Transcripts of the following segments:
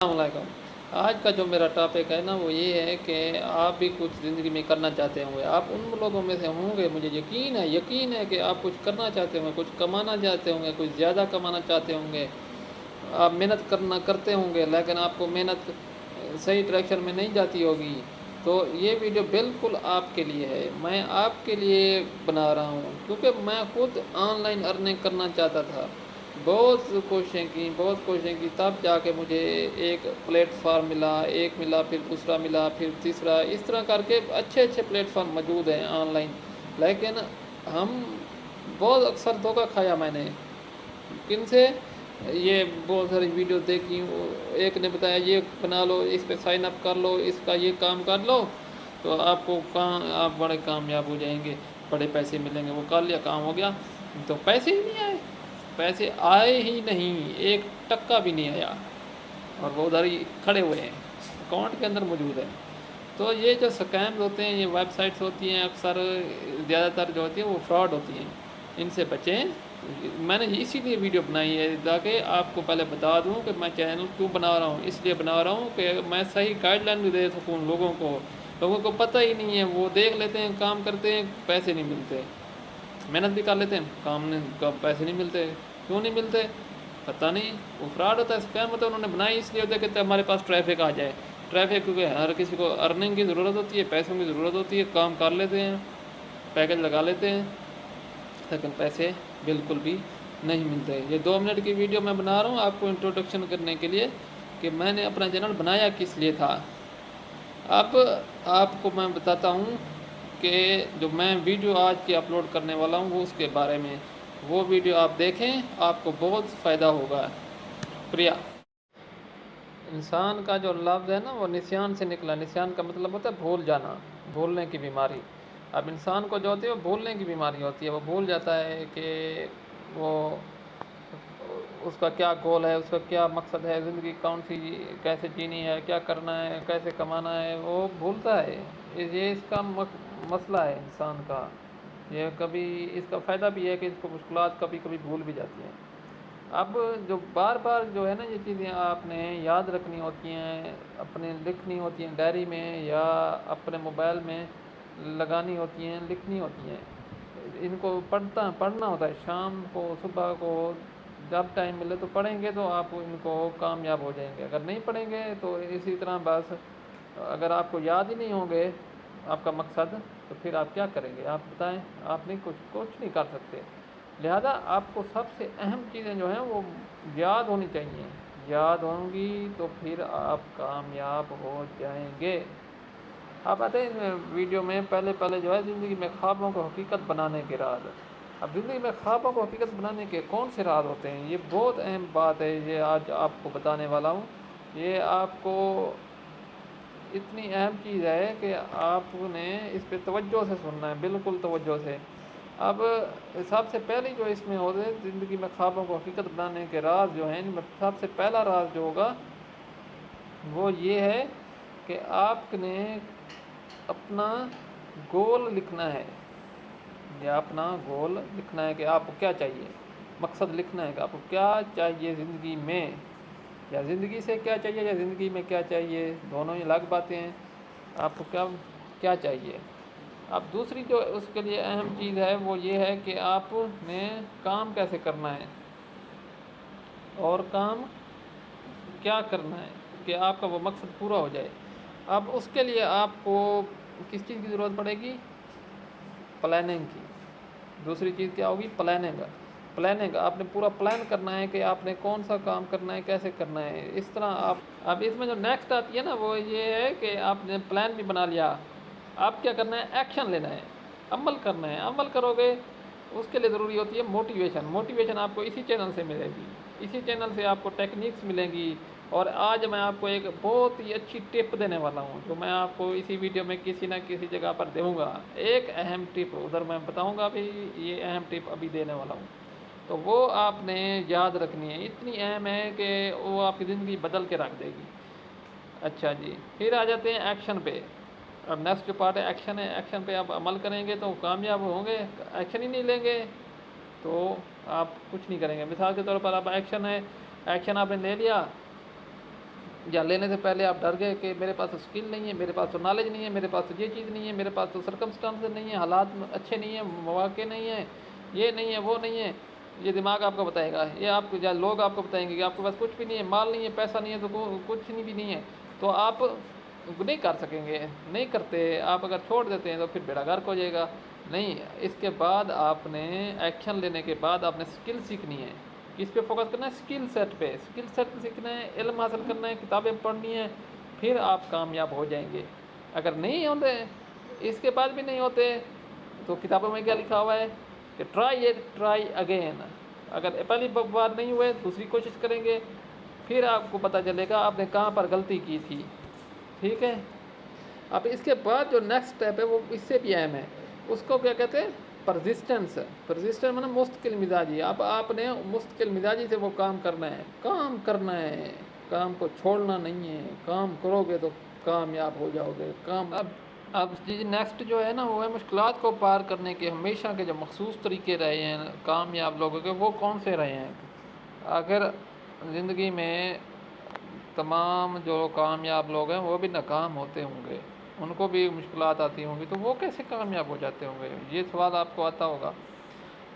अलैक्म आज का जो मेरा टॉपिक है ना, वो ये है कि आप भी कुछ ज़िंदगी में करना चाहते होंगे। आप उन लोगों में से होंगे, मुझे यकीन है यकीन है कि आप कुछ करना चाहते होंगे, कुछ कमाना चाहते होंगे, कुछ ज़्यादा कमाना चाहते होंगे। आप मेहनत करना करते होंगे, लेकिन आपको मेहनत सही डायरेक्शन में नहीं जाती होगी। तो ये वीडियो बिल्कुल आपके लिए है। मैं आपके लिए बना रहा हूँ, क्योंकि मैं खुद ऑनलाइन अर्निंग करना चाहता था। बहुत कोशिशें की, बहुत कोशिशें की, तब जाके मुझे एक प्लेटफार्म मिला, एक मिला, फिर दूसरा मिला, फिर तीसरा। इस तरह करके अच्छे अच्छे प्लेटफार्म मौजूद हैं ऑनलाइन। लेकिन हम बहुत अक्सर धोखा खाया मैंने। किन से? ये बहुत सारी वीडियो देखी एक ने बताया, ये बना लो, इस पर साइन अप कर लो, इसका ये काम कर लो। तो आपको कहाँ, आप बड़े कामयाब हो जाएँगे। बड़े पैसे मिलेंगे, वो कर लिया, काम हो गया। तो पैसे ही नहीं आए। पैसे आए ही नहीं, एक टक्का भी नहीं आया। और वो उधर ही खड़े हुए हैं, अकाउंट के अंदर मौजूद है। तो ये जो स्कैम्स होते हैं, ये वेबसाइट्स होती हैं, अक्सर ज़्यादातर जो होती है, वो फ्रॉड होती हैं। इनसे बचें। मैंने इसीलिए वीडियो बनाई है, ताकि आपको पहले बता दूँ कि मैं चैनल क्यों बना रहा हूँ। इसलिए बना रहा हूँ कि मैं सही गाइडलाइन भी दे सकूँ लोगों को। लोगों को पता ही नहीं है, वो देख लेते हैं, काम करते हैं, पैसे नहीं मिलते। मेहनत भी कर लेते हैं, काम ने पैसे नहीं मिलते। क्यों नहीं मिलते? पता नहीं। वो फ्रॉड होता है स्कैम होता है, उन्होंने बनाई, इसलिए होता है कि हमारे पास ट्रैफ़िक आ जाए। ट्रैफ़िक क्योंकि हर किसी को अर्निंग की ज़रूरत होती है, पैसों की ज़रूरत होती है, काम कर लेते हैं पैकेज लगा लेते हैं, लेकिन पैसे बिल्कुल भी नहीं मिलते। ये दो मिनट की वीडियो मैं बना रहा हूँ आपको इंट्रोडक्शन करने के लिए कि मैंने अपना चैनल बनाया किस लिए था। अब आपको मैं बताता हूँ कि जो मैं वीडियो आज की अपलोड करने वाला हूँ, वो उसके बारे में। वो वीडियो आप देखें, आपको बहुत फ़ायदा होगा। प्रिया। इंसान का जो लफ्ज़ है ना, वो निशान से निकला। निशान का मतलब होता है भूल जाना, भूलने की बीमारी। अब इंसान को जो होती है, वो भूलने की बीमारी होती है। वो भूल जाता है कि वो, उसका क्या गोल है, उसका क्या मकसद है, ज़िंदगी कौन सी, कैसे जीनी है, क्या करना है, कैसे कमाना है, वो भूलता है। ये इसका मसला है इंसान का। ये कभी इसका फ़ायदा भी है कि इसको मुश्किल कभी कभी भूल भी जाती हैं। अब जो बार बार जो है ना ये चीज़ें आपने याद रखनी होती हैं, अपने लिखनी होती हैं डायरी में या अपने मोबाइल में लगानी होती हैं, लिखनी होती हैं। इनको पढ़ता पढ़ना होता है, शाम को, सुबह को, जब टाइम मिले तो पढ़ेंगे तो आप इनको कामयाब हो जाएँगे। अगर नहीं पढ़ेंगे तो इसी तरह बस अगर आपको याद ही नहीं होंगे आपका मकसद तो फिर आप क्या करेंगे? आप बताएँ, आप नहीं, कुछ कुछ नहीं कर सकते। लिहाजा आपको सबसे अहम चीज़ें जो हैं, वो याद होनी चाहिए। याद होंगी तो फिर आप कामयाब हो जाएँगे। आप आते हैं वीडियो में पहले पहले जो है, ज़िंदगी में ख्वाबों को हकीकत बनाने के राज। अब ज़िंदगी में ख्वाबों को हकीकत बनाने के कौन से राज होते हैं? ये बहुत अहम बात है, ये आज आपको बताने वाला हूँ। ये आपको इतनी अहम चीज़ है कि आपने इस पर तवज्जो से सुनना है, बिल्कुल तवज्जो से। अब सबसे पहले जो इसमें हैं, ज़िंदगी में ख्वाबों को हकीकत बनाने के राज जो हैं, इनमें सबसे पहला राज जो होगा, वो ये है कि आपने अपना गोल लिखना है। या अपना गोल लिखना है कि आपको क्या चाहिए? मकसद लिखना है कि आपको क्या चाहिए ज़िंदगी में? या ज़िंदगी से क्या चाहिए या ज़िंदगी में क्या चाहिए? दोनों ही अलग बातें हैं। आपको क्या क्या चाहिए? अब दूसरी जो उसके लिए अहम चीज़ है, वो ये है कि आपने काम कैसे करना है? और काम क्या करना है कि आपका वो मकसद पूरा हो जाए? अब उसके लिए आपको किस चीज़ की ज़रूरत पड़ेगी? प्लानिंग की। दूसरी चीज़ क्या होगी? प्लानिंग। प्लानिंग आपने पूरा प्लान करना है कि आपने कौन सा काम करना है, कैसे करना है। इस तरह आप, अब इसमें जो नेक्स्ट आती है ना, वो ये है कि आपने प्लान भी बना लिया। आप क्या करना है? एक्शन लेना है। अमल करना है। अमल करोगे, उसके लिए ज़रूरी होती है मोटिवेशन मोटिवेशन आपको इसी चैनल से मिलेगी। इसी चैनल से आपको टेक्निक्स मिलेंगी। और आज मैं आपको एक बहुत ही अच्छी टिप देने वाला हूँ, जो मैं आपको इसी वीडियो में किसी ना किसी जगह पर दूँगा एक अहम टिप उधर मैं बताऊँगा अभी ये अहम टिप अभी देने वाला हूँ। तो वो आपने याद रखनी है। इतनी अहम है कि वो आपकी ज़िंदगी बदल के रख देगी। अच्छा जी, फिर आ जाते हैं एक्शन पे। अब नेक्स्ट जो पार्ट है एक्शन है। एक्शन पे आप अमल करेंगे तो कामयाब होंगे। एक्शन ही नहीं लेंगे तो आप कुछ नहीं करेंगे। मिसाल के तौर पर आप एक्शन है। एक्शन आपने ले लिया या लेने से पहले आप डर गए कि मेरे पास तो स्किल नहीं है, मेरे पास तो नॉलेज नहीं है, मेरे पास तो ये चीज़ नहीं है, मेरे पास तो सरकमस्टांस नहीं है, हालात अच्छे नहीं है, मौाक़े नहीं है, ये नहीं है, वो नहीं है। ये दिमाग आपको बताएगा, ये आपको, या लोग आपको बताएँगे कि आपके पास कुछ भी नहीं है, माल नहीं है, पैसा नहीं है तो कुछ नहीं भी नहीं है तो आप नहीं कर सकेंगे, नहीं करते, आप अगर छोड़ देते हैं तो फिर बेड़ा गर्क हो जाएगा। नहीं, इसके बाद आपने एक्शन लेने के बाद आपने स्किल सीखनी है। किस पे फोकस करना है? स्किल सेट पे। स्किल सेट सीखना है, इल्म हासिल करना है, किताबें पढ़नी है, फिर आप कामयाब हो जाएँगे। अगर नहीं होते, इसके बाद भी नहीं होते तो किताबों में क्या लिखा हुआ है? कि ट्राई इट ट्राई अगेन अगर पहली बार नहीं हुए, दूसरी कोशिश करेंगे, फिर आपको पता चलेगा आपने कहाँ पर गलती की थी। ठीक है? अब इसके बाद जो नेक्स्ट स्टेप है, वो इससे भी अहम है। उसको क्या कहते हैं? परजिस्टेंस परजिस्टेंस मतलब मुस्तकिल मिजाजी। अब आपने मुस्तकिल मिजाजी से वो काम करना है। काम करना है। काम को छोड़ना नहीं है। काम करोगे तो कामयाब हो जाओगे। काम अब अब नेक्स्ट जो है ना, वो है मुश्किल को पार करने के हमेशा के जो मखसूस तरीके रहे हैं, कामयाब लोगों के, वो कौन से रहे हैं? अगर ज़िंदगी में तमाम जो कामयाब लोग हैं, वो भी नाकाम होते होंगे, उनको भी मुश्किल आती होंगी तो वो कैसे कामयाब हो जाते होंगे? ये सवाल आपको आता होगा।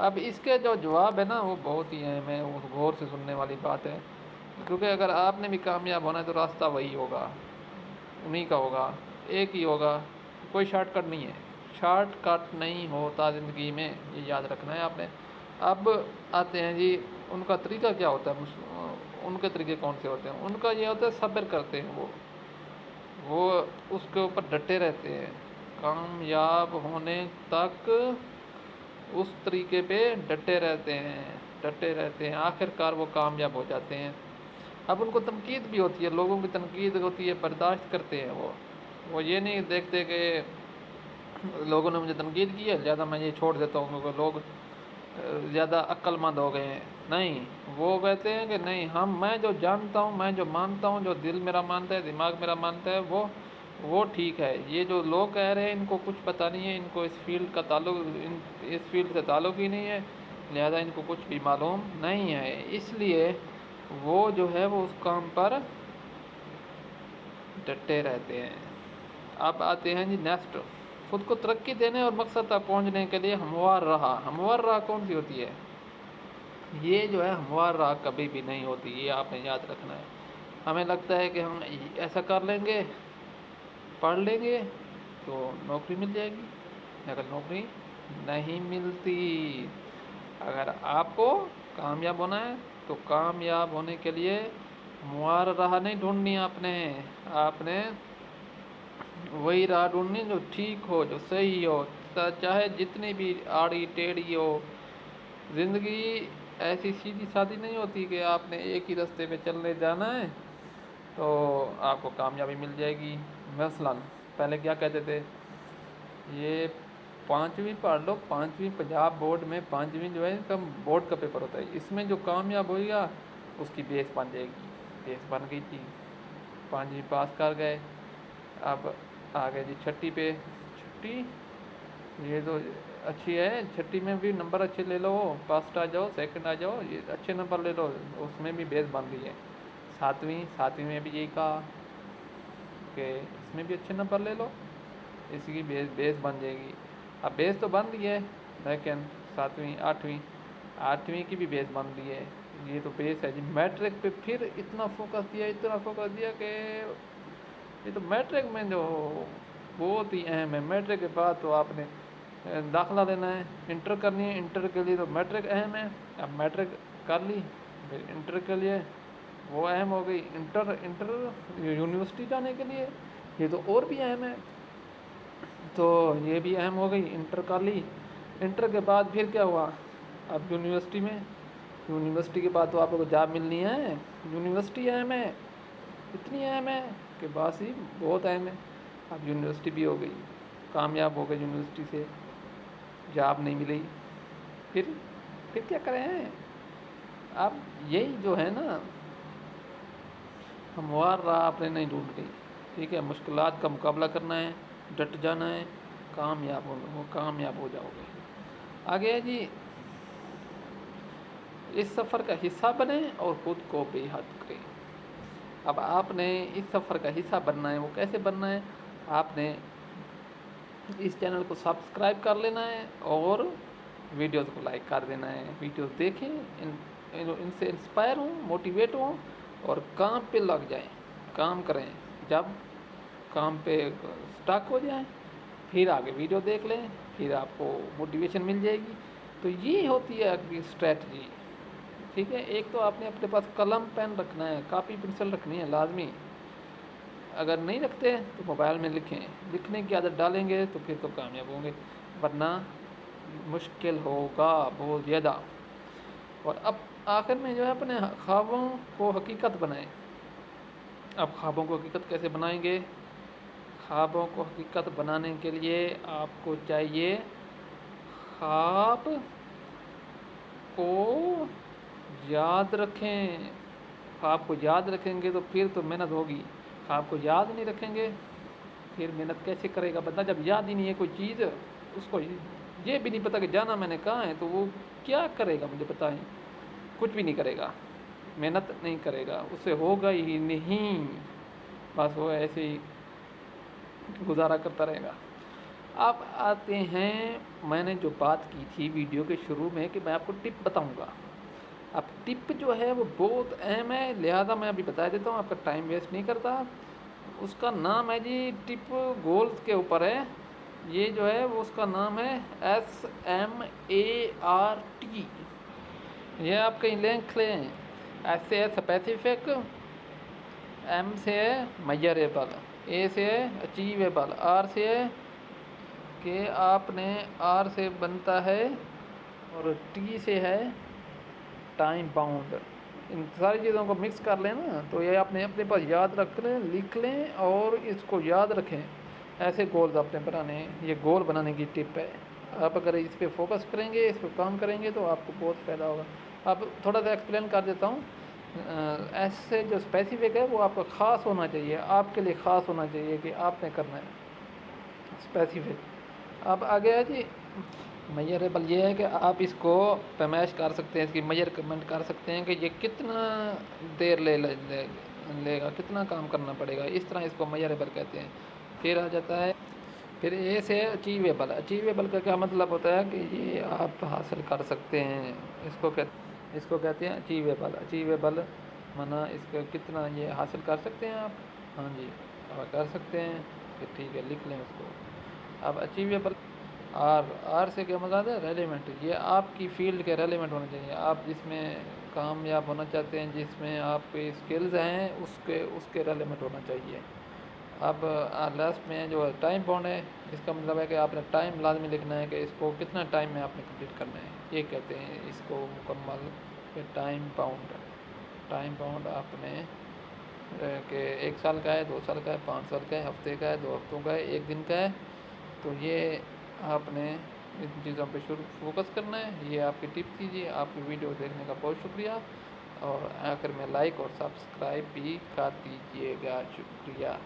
अब इसके जो जवाब है ना, वो बहुत ही अहम है वो गौर से सुनने वाली बात है। क्योंकि अगर आपने भी कामयाब होना है तो रास्ता वही होगा, उन्हीं का होगा, एक ही होगा। कोई शॉर्टकट नहीं है। शॉर्टकट नहीं होता ज़िंदगी में, ये याद रखना है आपने। अब आते हैं जी, उनका तरीका क्या होता है? उनके तरीके कौन से होते हैं? उनका ये होता है, सब्र करते हैं वो। वो उसके ऊपर डटे रहते हैं। कामयाब होने तक उस तरीके पे डटे रहते हैं, डटे रहते हैं। आखिरकार वो कामयाब हो जाते हैं। अब उनको तनकीद भी होती है, लोगों की तनकीद होती है, बर्दाश्त करते हैं वो। वो ये नहीं देखते कि लोगों ने मुझे तनकीद की है, ज़्यादा मैं ये छोड़ देता हूँ क्योंकि लोग ज़्यादा अक्लमंद हो गए हैं। नहीं, वो कहते हैं कि नहीं, हम, मैं जो जानता हूँ, मैं जो मानता हूँ, जो दिल मेरा मानता है, दिमाग मेरा मानता है, वो वो ठीक है। ये जो लोग कह रहे हैं, इनको कुछ पता नहीं है, इनको इस फ़ील्ड का ताल्लुक, इन, इस फ़ील्ड से ताल्लुक ही नहीं है, लिहाजा इनको कुछ भी मालूम नहीं है। इसलिए वो जो है, वो उस काम पर डटे रहते हैं। अब आते हैं जी नेक्स्ट। खुद को तरक्की देने और मकसद तक पहुँचने के लिए हमवार रहा। हमवार राह कौन सी होती है? ये जो है, हमवार राह कभी भी नहीं होती, ये आपने याद रखना है। हमें लगता है कि हम ऐसा कर लेंगे, पढ़ लेंगे तो नौकरी मिल जाएगी। अगर नौकरी नहीं मिलती, अगर आपको कामयाब होना है तो कामयाब होने के लिए मुआर राह नहीं ढूंढनी आपने। आपने वही राह ढूंढनी जो ठीक हो, जो सही हो चाहे जितनी भी आड़ी टेढ़ी हो। ज़िंदगी ऐसी सीधी सादी नहीं होती कि आपने एक ही रास्ते पे चलने जाना है तो आपको कामयाबी मिल जाएगी। मसलन, पहले क्या कहते थे? ये पाँचवीं पढ़ लो, पाँचवीं पंजाब बोर्ड में पाँचवीं जो है इसका बोर्ड का पेपर होता है। इसमें जो कामयाब होएगा, उसकी बेस बन जाएगी। बेस बन गई थी। पाँचवीं पास कर गए। अब आ गए जी छठी पे। छठी ये तो अच्छी है। छठी में भी नंबर अच्छे ले लो, फ़र्स्ट आ जाओ, सेकंड आ जाओ, ये अच्छे नंबर ले लो, उसमें भी बेस बन रही है। सातवीं सातवीं में भी यही कहा। कि इसमें भी अच्छे नंबर ले लो, इसकी बेस बेस बन जाएगी। अब बेस तो बन रही है लेकिन सातवीं, आठवीं। आठवीं की भी बेस बन रही है। ये तो बेस है जी। मैट्रिक पे फिर इतना फोकस दिया, इतना फोकस दिया कि ये तो मैट्रिक में जो बहुत ही अहम है। मैट्रिक के बाद तो आपने दाखला देना है। इंटर करनी है। इंटर के लिए तो मैट्रिक अहम है। अब मैट्रिक कर ली। फिर इंटर के लिए वो अहम हो गई। इंटर इंटर यूनिवर्सिटी जाने के लिए ये तो और भी अहम है। तो ये भी अहम हो गई। इंटर कर ली। इंटर के बाद फिर क्या हुआ? अब यूनिवर्सिटी में यूनिवर्सिटी के बाद तो आपको जॉब मिलनी है। यूनिवर्सिटी अहम है। इतनी अहम है। कि बाद ही बहुत अहम है। अब यूनिवर्सिटी भी हो गई, कामयाब हो गए यूनिवर्सिटी से जॉब नहीं मिली। फिर फिर क्या करें अब यही जो है ना, हमवार राह आपने नहीं ढूंढ गई। ठीक है मुश्किल का मुकाबला करना है, डट जाना है, कामयाब हो कामयाब हो जाओगे। आगे है जी, इस सफ़र का हिस्सा बने और ख़ुद को बेहद करें। अब आपने इस सफ़र का हिस्सा बनना है वो कैसे बनना है आपने इस चैनल को सब्सक्राइब कर लेना है और वीडियोस को लाइक कर देना है। वीडियोस देखें इन, इन इनसे इंस्पायर हों मोटिवेट हों और काम पे लग जाएँ काम करें। जब काम पे स्टक हो जाए फिर आगे वीडियो देख लें फिर आपको मोटिवेशन मिल जाएगी। तो ये होती है आपकी स्ट्रैटी ठीक है, एक तो आपने अपने पास कलम, पेन रखना है, कापी, पेंसिल रखनी है, लाजमी। अगर नहीं रखते तो मोबाइल में लिखें। लिखने की आदत डालेंगे तो फिर तो कामयाब होंगे। वरना मुश्किल होगा बहुत ज़्यादा। और अब आखिर में जो है, अपने ख्वाबों को हकीकत बनाएँ। अब ख्वाबों को हकीकत कैसे बनाएँगे? ख्वाबों को हकीकत बनाने के लिए आपको चाहिए ख्वाब को याद रखें। ख्वाब को याद रखेंगे तो फिर तो मेहनत होगी। ख्वाब को याद नहीं रखेंगे, फिर मेहनत कैसे करेगा बंदा? जब याद ही नहीं है कोई चीज़, उसको ये भी नहीं पता कि जाना मैंने कहाँ है तो वो क्या करेगा मुझे बताएँ कुछ भी नहीं करेगा। मेहनत नहीं करेगा। उससे होगा ही नहीं। बस वो ऐसे ही गुजारा करता रहेगा। अब आते हैं। मैंने जो बात की थी वीडियो के शुरू में कि मैं आपको टिप बताऊँगा। अब टिप जो है वो बहुत अहम है, लिहाजा मैं अभी बता देता हूँ, आपका टाइम वेस्ट नहीं करता। उसका नाम है जी टिप गोल्स के ऊपर है। ये जो है वो उसका नाम है S M A R T ये आप कहीं लिंक लें एस से है स्पेसिफिक एम से है मजरेबल ए से है अचीवेबल आर से है कि आपने आर से बनता है और टी से है टाइम बाउंड इन सारी चीज़ों को मिक्स कर लें ना तो ये आपने अपने पास याद रख लें, लिख लें और इसको याद रखें। ऐसे गोल्स अपने बनाने, ये गोल बनाने की टिप है। आप अगर इस पर फोकस करेंगे, इस पर काम करेंगे तो आपको बहुत फ़ायदा होगा। अब थोड़ा सा एक्सप्लेन कर देता हूँ। ऐसे जो स्पेसिफिक है, वो आपका ख़ास होना चाहिए। आपके लिए ख़ास होना चाहिए कि आपने करना है। स्पेसिफिक अब आगे है जी। मजरेबल ये है कि आप इसको पैमाइश कर सकते हैं इसकी मजरमेंट कर सकते हैं कि ये कितना देर ले, लेगा कितना काम करना पड़ेगा। इस तरह इसको मजरेबल कहते हैं। फिर आ जाता है फिर ए से अचीवेबल अचीवेबल का क्या मतलब होता है कि ये आप हासिल कर सकते हैं। इसको कह इसको कहते हैं अचीवेबल। अचीवेबल माना इसका कितना ये हासिल कर सकते हैं आप? हाँ जी कर सकते हैं। ठीक है लिख लें उसको। अब अचीवेबल आर आर से क्या मतलब है? रेलिवेंट ये आपकी फ़ील्ड के रेलिवेंट होना चाहिए। आप जिसमें कामयाब होना चाहते हैं, जिसमें आपके स्किल्स हैं, उसके उसके रेलिवेंट होना चाहिए। अब लास्ट में जो टाइम बाउंड है, इसका मतलब है कि आपने टाइम लाजमी लिखना है कि इसको कितना टाइम में आपने कंप्लीट करना है। ये कहते हैं इसको मुकम्मल टाइम बाउंड टाइम बाउंड आपने कि एक साल का है, दो साल का है, पाँच साल का है, हफ़्ते का है, दो हफ्तों का है, एक दिन का है। तो ये आपने इन चीज़ों पे शुरू फोकस करना है। ये आपकी टिप कीजिए आपकी वीडियो देखने का बहुत शुक्रिया। और आखिर में लाइक और सब्सक्राइब भी कर दीजिएगा। शुक्रिया।